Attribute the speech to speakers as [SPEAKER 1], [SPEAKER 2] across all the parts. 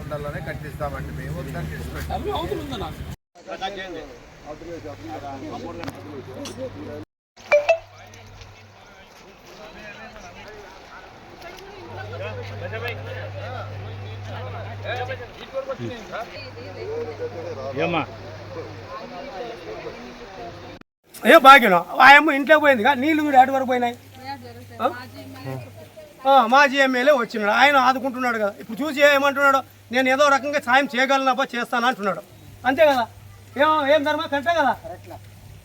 [SPEAKER 1] ఉండాలనే కట్టిస్తామండి మేము
[SPEAKER 2] ఏమ్మా?
[SPEAKER 3] అయ్యో భాగ్యం ఆయమ్మ ఇంట్లో పోయిందిగా. నీళ్ళు కూడా అటు వరకు పోయినాయి? మాజీ ఎమ్మెల్యే వచ్చినాడు. ఆయన ఆదుకుంటున్నాడు కదా. ఇప్పుడు చూసి ఏమంటున్నాడు నేను ఏదో రకంగా సాయం చేయగలనప్ప చేస్తాను అంటున్నాడు. అంతే కదా? ఏం ఏం ధర్మ? కరెక్టే కదా?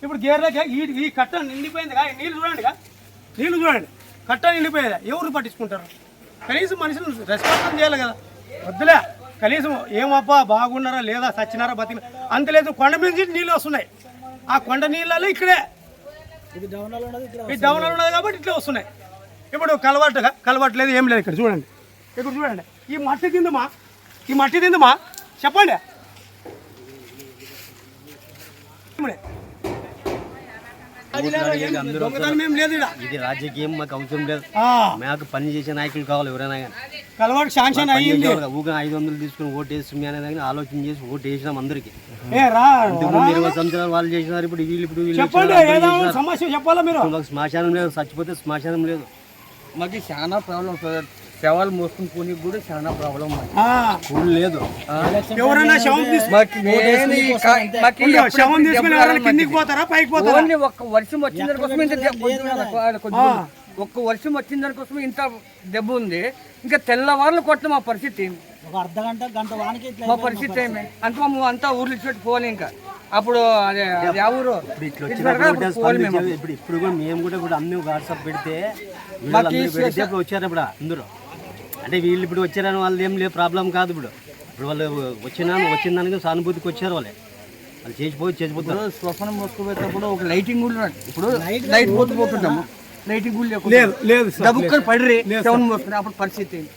[SPEAKER 3] ఇప్పుడు గేర్లకి ఈ ఈ కట్ట నిండిపోయిందిగా ఈ నీళ్ళు చూడండిగా నీళ్ళు చూడండి. కట్ట నిండిపోయేది. ఎవరు పట్టించుకుంటారు? కనీసం మనుషులు రెస్పాన్స్ చేయాలి కదా. వద్దులే. కనీసం ఏమప్పా బాగున్నారా లేదా సచ్చినారా బతికిన అంత లేదు. కొండ మీద నీళ్ళు వస్తున్నాయి. ఆ కొండ నీళ్ళలో ఇక్కడే. ఈ డౌన్లో ఉన్నది కాబట్టి ఇట్లా వస్తున్నాయి. ఇప్పుడు కలవట్టుగా కలవట్లేదు ఏం లేదు ఇక్కడ చూడండి. ఇక్కడ చూడండి. ఈ మట్టి తిందమా? ఈ మట్టి తిందమా? చెప్పండి. లేదు, లేదు.
[SPEAKER 4] ఇది రాజకీయం మాకు అవసరం లేదు. మాకు పని చేసే నాయకులు కావాలి ఎవరైనా కానీ.
[SPEAKER 3] కలవాటు శాంక్షన్ అయ్యింది.
[SPEAKER 4] ఊగా ఐదు వందలు తీసుకుని ఓటు వేస్తుంది అనేది కానీ ఆలోచన చేసి ఓటు వేసినాం అందరికి. ఇరవై సంవత్సరాలు వాళ్ళు చేసినారు ఇప్పుడు వీళ్ళు ఇప్పుడు.
[SPEAKER 3] సమస్య చెప్పాలా మీరు?
[SPEAKER 4] శ్మశానం లేదు చచ్చిపోతే శ్మశానం లేదు.
[SPEAKER 5] మాకు చాలా ప్రాబ్లం సార్. శవాలు మోసుకుని పోనీ కూడా చాలా ప్రాబ్లం మాకు.
[SPEAKER 4] లేదు.
[SPEAKER 3] ఎవరైనా శవం తీసుకుని శవం కిందికి పోతారా? పైకి పోతారా?
[SPEAKER 5] ఓన్లీ ఒక్క వర్షం వచ్చిన దానికోసం ఒక్క వర్షం వచ్చిన దానికోసం ఇంత దెబ్బ ఉంది. ఇంకా తెల్లవారులు కొట్ట మా పరిస్థితి. ఏంది?
[SPEAKER 6] ఒక అర్ధ గంట గంట వానికి ఇట్లా
[SPEAKER 5] మా పరిస్థితి ఏమి? అంత మేము అంతా ఊర్లు ఇచ్చిపెట్టి పోవాలి ఇంకా. అప్పుడు అదే ఆ ఊరు.
[SPEAKER 4] ఇప్పుడు ఇప్పుడు కూడా మేము కూడా ఇప్పుడు అన్ని వాట్సాప్ పెడితే పెడితే ఇప్పుడు వచ్చారు ఇప్పుడు అందరూ. అంటే వీళ్ళు ఇప్పుడు వచ్చారని వాళ్ళు ఏం లేదు ప్రాబ్లం కాదు ఇప్పుడు. ఇప్పుడు వాళ్ళు వచ్చిన వచ్చిన దానికి సానుభూతికి వచ్చారు వాళ్ళే. వాళ్ళు చేసిపోయి చేసిపోతారు.
[SPEAKER 5] శ్వసనం మోసుకుపోయేటప్పుడు ఒక లైటింగ్ కూడా. ఇప్పుడు లైట్ పోతూ పోతుంటాము. లైటింగ్ కూడా
[SPEAKER 3] లేదు లేదు సార్
[SPEAKER 5] డబ్బుక్కని పడిరి సెవెన్ మోసుకుని అప్పుడు పరిస్థితి ఏంది?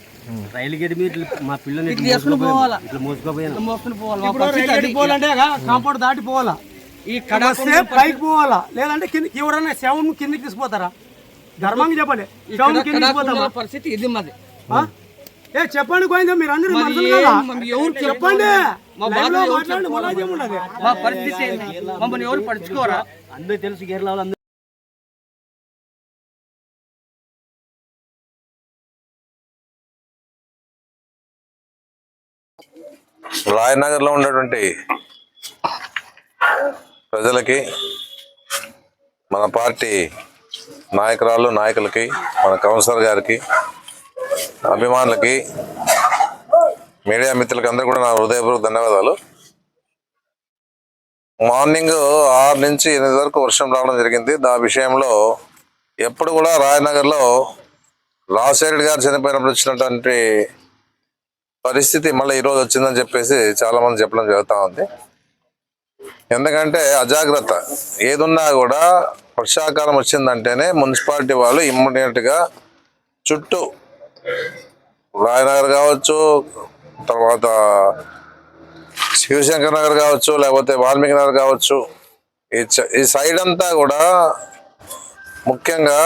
[SPEAKER 4] రైలు గేట్ మీద మా పిల్లల్ని
[SPEAKER 5] ఇట్లా. పోవాలా?
[SPEAKER 4] ఇట్లా మోసుకుపోయాను
[SPEAKER 5] మోసుకుని పోవాలి.
[SPEAKER 3] పోవాలంటే కాంపౌండ్ దాటి పోవాలా?
[SPEAKER 5] ఈ కడ
[SPEAKER 3] పైకి పోవాలా? లేదంటే కిందకి ఎవరైనా శవం కిందకి తీసుకుపోతారా? ధర్మంగా చెప్పాలి శవం కిందకి పోతామా?
[SPEAKER 5] పరిస్థితి ఇది మాది?
[SPEAKER 3] ఏ చెప్పండి గోవిందా మీరు అందరూ మనుషులు కదా?
[SPEAKER 5] ఎవరు
[SPEAKER 3] చెప్పండి.
[SPEAKER 5] మా పరిస్థితి ఏంది? మమ్మల్ని ఎవరు పడుచుకోరా
[SPEAKER 4] అందరూ తెలుసు కేరళ
[SPEAKER 1] రాయనగర్లో ఉన్నటువంటి ప్రజలకి మన పార్టీ నాయకురాలు నాయకులకి మన కౌన్సిలర్ గారికి అభిమానులకి మీడియా మిత్రులకి అందరూ కూడా నా హృదయపూర్వక ధన్యవాదాలు. మార్నింగ్ ఆరు నుంచి ఎనిమిది వరకు వర్షం రావడం జరిగింది. దా విషయంలో ఎప్పుడు కూడా రాయనగర్లో రాజశేఖర్ గారు చనిపోయినప్పుడు వచ్చినటువంటి పరిస్థితి మళ్ళీ ఈరోజు వచ్చిందని చెప్పేసి చాలా మంది చెప్పడం జరుగుతూ ఉంది. ఎందుకంటే అజాగ్రత్త. ఏదున్నా కూడా వర్షాకాలం వచ్చిందంటేనే మున్సిపాలిటీ వాళ్ళు ఇమ్మీడియట్గా చుట్టూ రాయనగర్ కావచ్చు తర్వాత శివశంకర్ నగర్ కావచ్చు లేకపోతే వాల్మీకి నగర్ కావచ్చు ఈ ఈ సైడ్ అంతా కూడా ముఖ్యంగా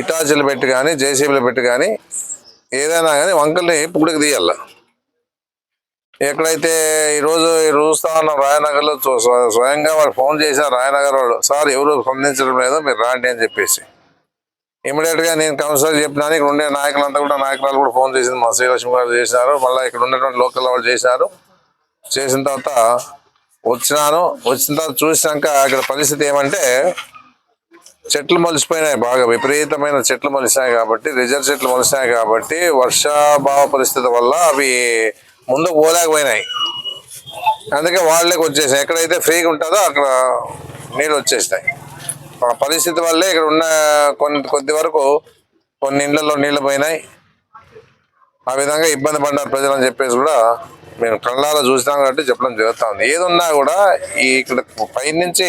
[SPEAKER 1] ఇటాచీలు పెట్టి కానీ జేసీబీలు పెట్టి కానీ ఏదైనా కానీ వంకల్ని పుడికి తీయాలి. ఎక్కడైతే ఈరోజు ఈ చూస్తా ఉన్న రాయనగర్లో చూ- స్వయంగా వాళ్ళు ఫోన్ చేశారు రాయనగర్ వాళ్ళు సార్ ఎవరు స్పందించడం లేదు మీరు రాండి అని చెప్పేసి. ఇమీడియట్గా నేను కౌన్సిలర్ చెప్పినాను ఇక్కడ ఉండే నాయకులంతా కూడా నాయకురాలు కూడా ఫోన్ చేసింది మా శ్రీలక్ష్మి గారు చేసినారు మళ్ళీ ఇక్కడ ఉన్నటువంటి లోకల్ వాళ్ళు చేసినారు. చేసిన తర్వాత వచ్చినాను. వచ్చిన తర్వాత చూసినాక ఇక్కడ పరిస్థితి ఏమంటే చెట్లు మొలిసిపోయినాయి బాగా విపరీతమైన చెట్లు మొలిసినాయి కాబట్టి రిజర్వ్ చెట్లు మొలిసినాయి కాబట్టి వర్షాభావ పరిస్థితి వల్ల అవి ముందుకు పోలేకపోయినాయి. అందుకే వాళ్ళకి వచ్చేసాయి ఎక్కడైతే ఫ్రీగా ఉంటుందో అక్కడ నీళ్ళు వచ్చేస్తాయి. ఆ పరిస్థితి వల్లే ఇక్కడ ఉన్న కొన్ని కొద్ది వరకు కొన్ని ఇళ్ళలో నీళ్ళు పోయినాయి. ఆ విధంగా ఇబ్బంది పడ్డారు ప్రజలు అని చెప్పేసి కూడా మేము కళ్ళారా చూసినాం కాబట్టి చెప్పడం జరుగుతా ఉంది ఏదున్నా కూడా ఈ ఇక్కడ పైనుంచి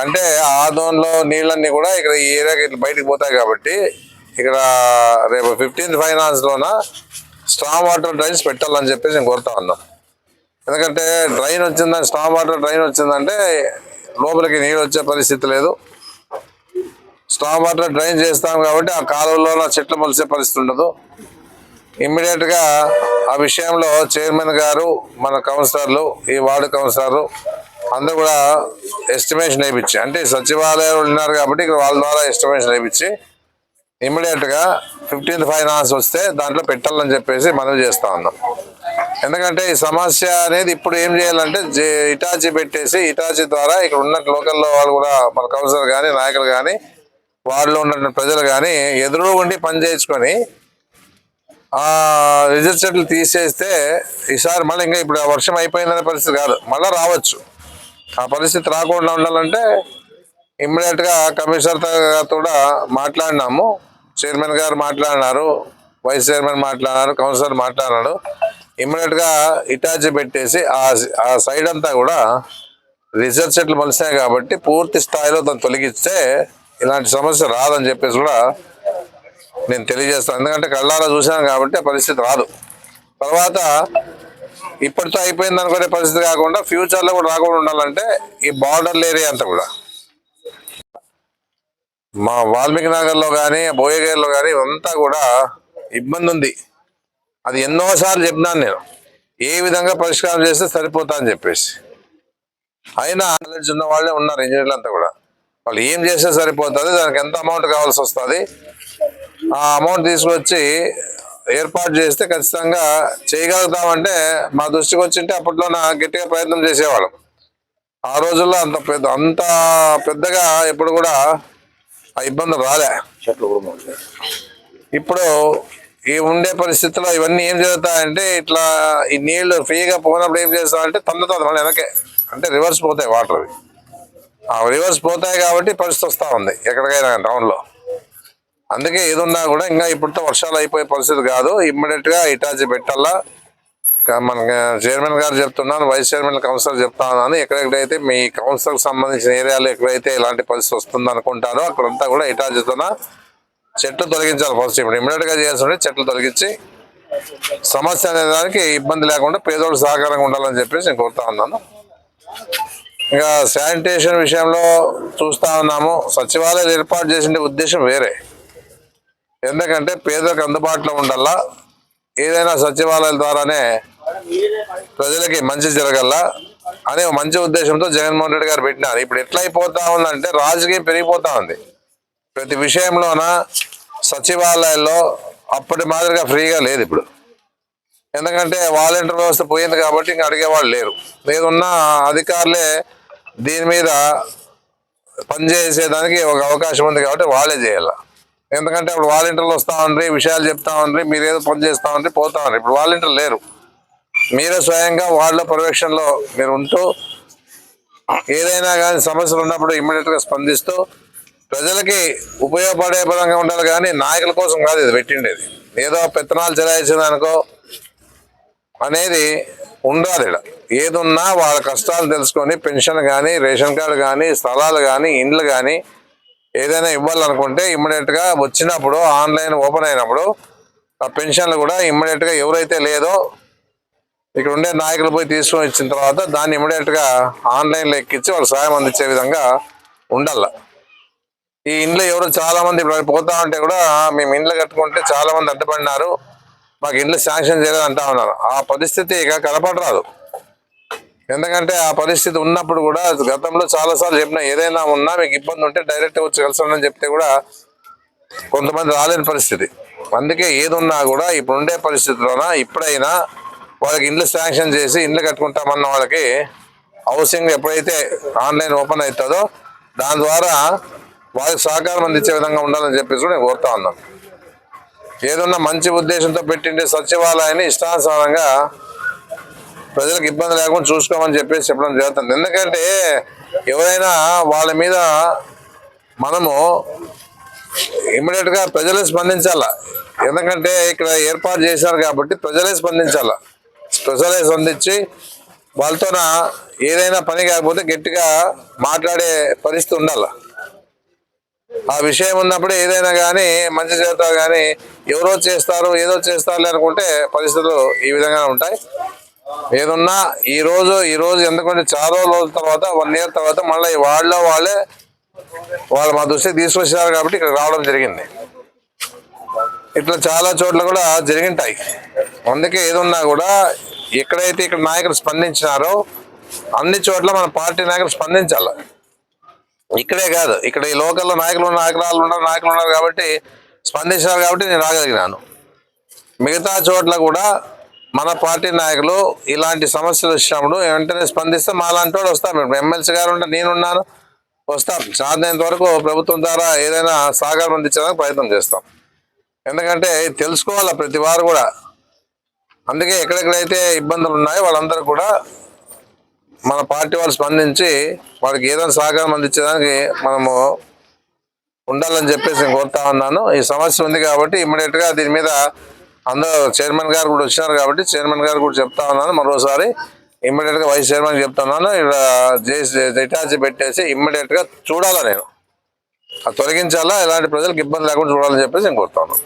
[SPEAKER 1] అంటే ఆదోన్లో నీళ్ళన్నీ కూడా ఇక్కడ ఈ ఏరియాకి ఇట్లా బయటకు పోతాయి కాబట్టి ఇక్కడ రేపు ఫిఫ్టీన్త్ ఫైనాన్స్లోన స్ట్రాంగ్ వాటర్ డ్రైన్స్ పెట్టాలని చెప్పేసి నేను కోరుతా ఉన్నాం. ఎందుకంటే డ్రైన్ వచ్చిందని స్ట్రాంగ్ వాటర్ డ్రైన్ వచ్చిందంటే లోపలికి నీళ్ళు వచ్చే పరిస్థితి లేదు. స్ట్రాంగ్ వాటర్ డ్రైన్ చేస్తాం కాబట్టి ఆ కాలువలో చెట్లు మొలిసే పరిస్థితి ఉండదు. ఇమ్మీడియట్గా ఆ విషయంలో చైర్మన్ గారు మన కౌన్సిలర్లు ఈ వార్డు కౌన్సిలర్లు అందరూ కూడా ఎస్టిమేషన్ వేయించి అంటే సచివాలయాలు ఉన్నారు కాబట్టి ఇక్కడ వాళ్ళ ద్వారా ఎస్టిమేషన్ వేయించి ఇమ్మీడియట్గా ఫిఫ్టీన్త్ ఫైనాన్స్ వస్తే దాంట్లో పెట్టాలని చెప్పేసి మనం చేస్తా ఉన్నాం. ఎందుకంటే ఈ సమస్య అనేది ఇప్పుడు ఏం చేయాలంటే జే- ఇటాచి పెట్టేసి ఇటాచి ద్వారా ఇక్కడ ఉన్న లోకల్లో వాళ్ళు కూడా మన కౌన్సిలర్ కానీ నాయకులు కానీ వాళ్ళు ఉన్న ప్రజలు కానీ ఎదురు ఉండి పని చేయించుకొని చెట్లు తీసేస్తే ఈసారి మళ్ళీ ఇంకా ఇప్పుడు ఆ వర్షం అయిపోయిందనే పరిస్థితి కాదు. మళ్ళీ రావచ్చు. ఆ పరిస్థితి రాకుండా ఉండాలంటే ఇమ్మీడియట్గా కమిషనర్తో కూడా మాట్లాడినాము. చైర్మన్ గారు మాట్లాడినారు వైస్ చైర్మన్ మాట్లాడినారు కౌన్సిలర్ మాట్లాడినాడు. ఇమ్మీడియట్గా ఇటాచి పెట్టేసి ఆ ఆ సైడ్ అంతా కూడా రిజర్వ్ సెట్లు మలిసాయి కాబట్టి పూర్తి స్థాయిలో తను తొలగిస్తే ఇలాంటి సమస్య రాదని చెప్పేసి కూడా నేను తెలియజేస్తాను. ఎందుకంటే కళ్ళారా చూశాను కాబట్టి పరిస్థితి రాదు. తర్వాత ఇప్పటితో అయిపోయింది అనుకునే పరిస్థితి కాకుండా ఫ్యూచర్లో కూడా రాకుండా ఉండాలంటే ఈ బార్డర్లు ఏరియా అంతా కూడా మా వాల్మీకి నగర్లో కానీ బోయగేర్లో కానీ ఇవంతా కూడా ఇబ్బంది ఉంది అది ఎన్నోసార్లు చెప్పినాను నేను. ఏ విధంగా పరిష్కారం చేస్తే సరిపోతా అని చెప్పేసి. అయినా నాలెడ్జ్ ఉన్న వాళ్ళే ఉన్నారు ఇంజనీర్లు అంతా కూడా. వాళ్ళు ఏం చేస్తే సరిపోతుంది దానికి ఎంత అమౌంట్ కావాల్సి వస్తుంది ఆ అమౌంట్ తీసుకొచ్చి ఏర్పాటు చేస్తే ఖచ్చితంగా చేయగలుగుతామంటే మా దృష్టికి వచ్చింటే అప్పట్లో నా గట్టిగా ప్రయత్నం చేసేవాళ్ళం. ఆ రోజుల్లో అంత పెద్ద అంత పెద్దగా ఎప్పుడు కూడా ఆ ఇబ్బంది రాలే. ఇప్పుడు ఈ ఉండే పరిస్థితుల్లో ఇవన్నీ ఏం జరుగుతాయంటే ఇట్లా ఈ నీళ్ళు ఫ్రీగా పోయినప్పుడు ఏం చేస్తామంటే తన్నుతుంది మళ్ళీ వెనకే అంటే రివర్స్ పోతాయి వాటర్ అవి. ఆ రివర్స్ పోతాయి కాబట్టి పరిస్థితి వస్తూ ఉంది ఎక్కడికైనా టౌన్లో. అందుకే ఏదున్నా కూడా ఇంకా ఇప్పుడుతో వర్షాలు అయిపోయే పరిస్థితి కాదు. ఇమ్మీడియట్గా ఇటాచి పెట్టాలా? మన చైర్మన్ గారు చెప్తున్నాను వైస్ చైర్మన్ కౌన్సిలర్ చెప్తా ఉన్నాను ఎక్కడెక్కడైతే మీ కౌన్సిల్ సంబంధించిన ఏరియాలో ఎక్కడైతే ఇలాంటి పరిస్థితి వస్తుంది అనుకుంటారో అక్కడంతా కూడా ఇటాచితోన చెట్లు తొలగించాలి ఫస్ట్ ఇప్పుడు ఇమీడియట్గా చేయాల్సి చెట్లు తొలగించి సమస్య అనే దానికి ఇబ్బంది లేకుండా పేదోళ్ళు సహకారంగా ఉండాలని చెప్పేసి నేను కోరుతా ఉన్నాను. ఇంకా శానిటేషన్ విషయంలో చూస్తా ఉన్నాము. సచివాలయాలు ఏర్పాటు చేసిన ఉద్దేశం వేరే. ఎందుకంటే పేదలకు అందుబాటులో ఉండాలా ఏదైనా సచివాలయాల ద్వారానే ప్రజలకి మంచి జరగల అనే మంచి ఉద్దేశంతో జగన్మోహన్ రెడ్డి గారు పెట్టినారు. ఇప్పుడు ఎట్లా అయిపోతా ఉందంటే రాజకీయం పెరిగిపోతా ఉంది. ప్రతి విషయంలోన సచివాలయాల్లో అప్పటి మాదిరిగా ఫ్రీగా లేదు ఇప్పుడు. ఎందుకంటే వాలంటీర్ వ్యవస్థ పోయింది కాబట్టి ఇంకా అడిగేవాళ్ళు లేరు. లేదున్న అధికారులే దీని మీద పనిచేసేదానికి ఒక అవకాశం ఉంది కాబట్టి వాళ్ళే చేయాలి. ఎందుకంటే ఇప్పుడు వాలంటీర్లు వస్తూ ఉండ్రి విషయాలు చెప్తా ఉండ్రి మీరు ఏదో పని చేస్తా ఉండ్రి పోతా ఉండ్రి. ఇప్పుడు వాలంటీర్లు లేరు. మీరు స్వయంగా వాళ్ళ పర్యవేక్షణలో మీరు ఉంటూ ఏదైనా కానీ సమస్యలు ఉన్నప్పుడు ఇమ్మీడియట్గా స్పందిస్తూ ప్రజలకి ఉపయోగపడే పరంగా ఉండాలి కానీ నాయకుల కోసం కాదు ఇది పెట్టిండేది. ఏదో పెత్తనాలు చెలాయించిందనుకో అనేది ఉండాలి ఇక్కడ. ఏదున్నా వాళ్ళ కష్టాలు తెలుసుకొని పెన్షన్ కానీ రేషన్ కార్డు కానీ స్థలాలు కానీ ఇండ్లు కానీ ఏదైనా ఇవ్వాలనుకుంటే ఇమ్మీడియట్గా వచ్చినప్పుడు ఆన్లైన్ ఓపెన్ అయినప్పుడు ఆ పెన్షన్లు కూడా ఇమ్మీడియట్గా ఎవరైతే లేదో ఇక్కడ ఉండే నాయకులు పోయి తీసుకొని ఇచ్చిన తర్వాత దాన్ని ఇమ్మీడియట్గా ఆన్లైన్లో ఎక్కించి వాళ్ళు సాయం అందించే విధంగా ఉండాల. ఈ ఇండ్లు ఎవరు చాలా మంది ఇప్పుడు పోతా ఉంటే కూడా మేము ఇండ్లు కట్టుకుంటే చాలా మంది మాకు ఇండ్లు శాంక్షన్ చేయలేదు అంటా ఉన్నారు. ఆ పరిస్థితి ఇక కనపడరాదు. ఎందుకంటే ఆ పరిస్థితి ఉన్నప్పుడు కూడా గతంలో చాలా సార్లు చెప్పిన ఏదైనా ఉన్నా మీకు ఇబ్బంది ఉంటే డైరెక్ట్ వచ్చి కలిసానని చెప్తే కూడా కొంతమంది రాలేని పరిస్థితి. అందుకే ఏది ఉన్నా కూడా ఇప్పుడు ఉండే పరిస్థితిలోన ఇప్పుడైనా వాళ్ళకి ఇండ్లు శాంక్షన్ చేసి ఇండ్లు కట్టుకుంటామన్న వాళ్ళకి హౌసింగ్ ఎప్పుడైతే ఆన్లైన్ ఓపెన్ అవుతుందో దాని ద్వారా వాళ్ళకి సహకారం అందించే విధంగా ఉండాలని చెప్పేసి కూడా నేను కోరుతా ఉన్నాను. ఏదన్నా మంచి ఉద్దేశంతో పెట్టిండే సచివాలయాన్ని ఇష్టానుసారంగా ప్రజలకు ఇబ్బంది లేకుండా చూసుకోమని చెప్పేసి చెప్పడం జరుగుతుంది. ఎందుకంటే ఎవరైనా వాళ్ళ మీద మనము ఇమ్మీడియట్గా ప్రజలే స్పందించాల? ఎందుకంటే ఇక్కడ ఏర్పాటు చేశారు కాబట్టి ప్రజలే స్పందించాలా? స్పెషలైజ్ అందించి వాళ్ళతోన ఏదైనా పని కాకపోతే గట్టిగా మాట్లాడే పరిస్థితి ఉండాలి. ఆ విషయం ఉన్నప్పుడు ఏదైనా కానీ మంచి చేత కానీ ఎవరో చేస్తారు ఏదో చేస్తారు అనుకుంటే పరిస్థితులు ఈ విధంగా ఉంటాయి. ఏదున్నా ఈరోజు ఈరోజు ఎందుకంటే చాలా రోజుల తర్వాత వన్ ఇయర్ తర్వాత మళ్ళీ వాళ్ళ వాళ్ళే వాళ్ళు మా దృష్టికి తీసుకొచ్చారు కాబట్టి ఇక్కడ రావడం జరిగింది. ఇట్లా చాలా చోట్ల కూడా జరిగింటాయి. అందుకే ఏదున్నా కూడా ఎక్కడైతే ఇక్కడ నాయకులు స్పందించినారో అన్ని చోట్ల మన పార్టీ నాయకులు స్పందించాలి. ఇక్కడే కాదు ఇక్కడ ఈ లోకల్లో నాయకులు ఉన్న నాయకురాలు ఉన్నారు నాయకులు ఉన్నారు కాబట్టి స్పందించినారు కాబట్టి నేను రాగలిగినాను. మిగతా చోట్ల కూడా మన పార్టీ నాయకులు ఇలాంటి సమస్యలు వచ్చినప్పుడు వెంటనే స్పందిస్తే మా లాంటి వాడు వస్తాం ఇప్పుడు ఎమ్మెల్సీ గారు ఉంటే నేనున్నాను వస్తాం సాధ్యమైనంత వరకు ప్రభుత్వం ద్వారా ఏదైనా సహకారం అందించడానికి ప్రయత్నం చేస్తాం. ఎందుకంటే తెలుసుకోవాలి ప్రతి వారు కూడా. అందుకే ఎక్కడెక్కడైతే ఇబ్బందులు ఉన్నాయో వాళ్ళందరూ కూడా మన పార్టీ వాళ్ళు స్పందించి వాళ్ళకి ఏదైనా సహకారం అందించేదానికి మనము ఉండాలని చెప్పేసి నేను కోరుతా ఉన్నాను. ఈ సమస్య ఉంది కాబట్టి ఇమ్మీడియట్గా దీని మీద అందరూ చైర్మన్ గారు కూడా వచ్చినారు కాబట్టి చైర్మన్ గారు కూడా చెప్తా ఉన్నాను మరోసారి. ఇమ్మీడియట్గా వైస్ చైర్మన్ చెప్తున్నాను ఇక్కడ జేసీ ఇటాచి పెట్టేసి ఇమ్మీడియట్గా చూడాలా నేను. తొలగించాలా? ఇలాంటి ప్రజలకు ఇబ్బంది లేకుండా చూడాలని చెప్పేసి నేను కోరుతాను